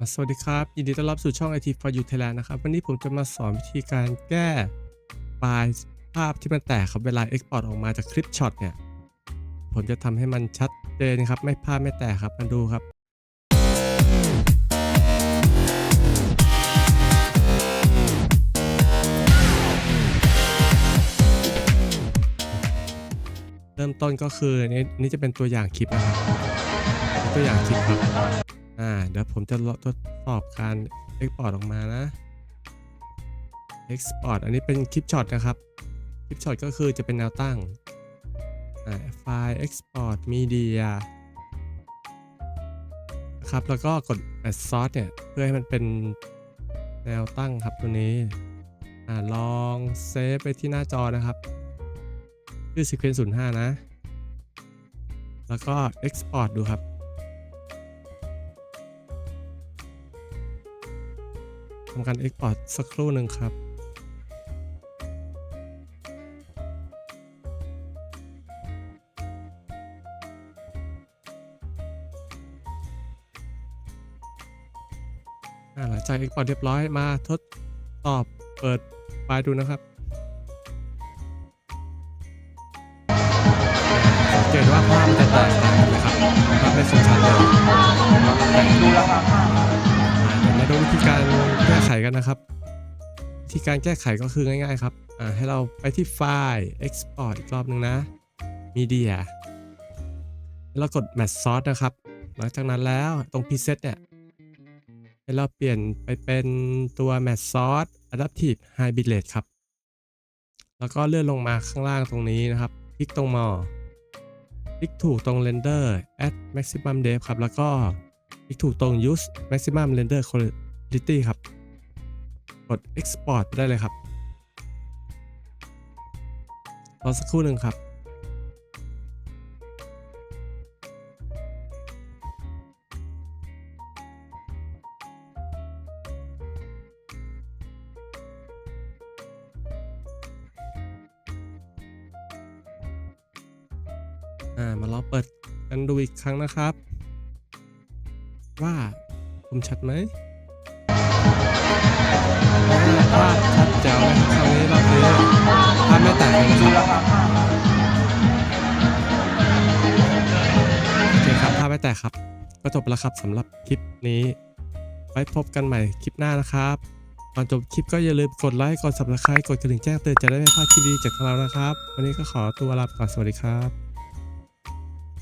สวัสดีครับ ยินดีต้อนรับสู่ช่อง IT for You Thailand นะครับ วันนี้ผมจะมาสอนวิธีการแก้ไฟล์ภาพที่มันแตกครับเวลา Export ออกมาจากคลิปช็อตเนี่ย ผมจะทำให้มันชัดเจนครับ ไม่ภาพไม่แตกครับมาดูครับเริ่มต้นก็คือนี้นนี้จะเป็นตัวอย่างคลิปนะครับ ตัวอย่างคลิปครับ อ่า เดี๋ยวผมจะทดสอบการ Export ออกมานะ Export อันนี้เป็นคลิปช็อตนะครับ คลิปช็อตก็คือจะเป็นแนวตั้งไฟล์ Export Media นะครับ แล้วก็กด Add Source เนี่ย เพื่อให้มันเป็นแนวตั้งครับตัวนี้อ่าลองเซฟไปที่หน้าจอนะครับ ชื่อ Sequence 05 นะ แล้วก็ Export ดูครับ ทำการ Export สักครู่หนึ่งครับหลังจาก Export เรียบร้อยมาทดสอบเปิดไฟล์ดูนะครับสังเกตว่าภาพมันจะแตกต่างกันนะครับภาพไม่คมชัดเลยดูราคาผ้ ก้กันนะครับวิธีการแก้ไขก็คือง่าย ๆ ครับให้เราไปที่ไฟล์ export อีกรอบหนึ่งนะ media แล้วกด match source นะครับ หลังจากนั้นแล้วตรง preset เนี่ยให้เราเปลี่ยนไปเป็นตัว match source adaptive high bitrate ครับ แล้วก็เลื่อนลงมาข้างล่างตรงนี้นะครับ คลิกตรง more คลิกถูกตรง render add maximum depth ครับ แล้วก็คลิกถูกตรง use maximum render quality ครับ กด export ได้เลยครับรอสักครู่หนึ่งครับ อ่า มาลองเปิดกันดูอีกครั้งนะครับ ว่าคมชัดไหม ภาพชัดแจ๋วเลยครับคราวนี้รอบนี้ภาพไม่แตกเลยนะครับราคาผ้าโอเคครับภาพไม่แตกครับ ก็จบแล้วครับสำหรับคลิปนี้ ไว้พบกันใหม่คลิปหน้านะครับก่อนจบคลิปก็อย่าลืมกดไลค์ กด subscribe กดกระดิ่งแจ้งเตือนจะได้ไม่พลาดคลิปดีจากเรานะครับ วันนี้ก็ขอตัวลาไปก่อนสวัสดีครับ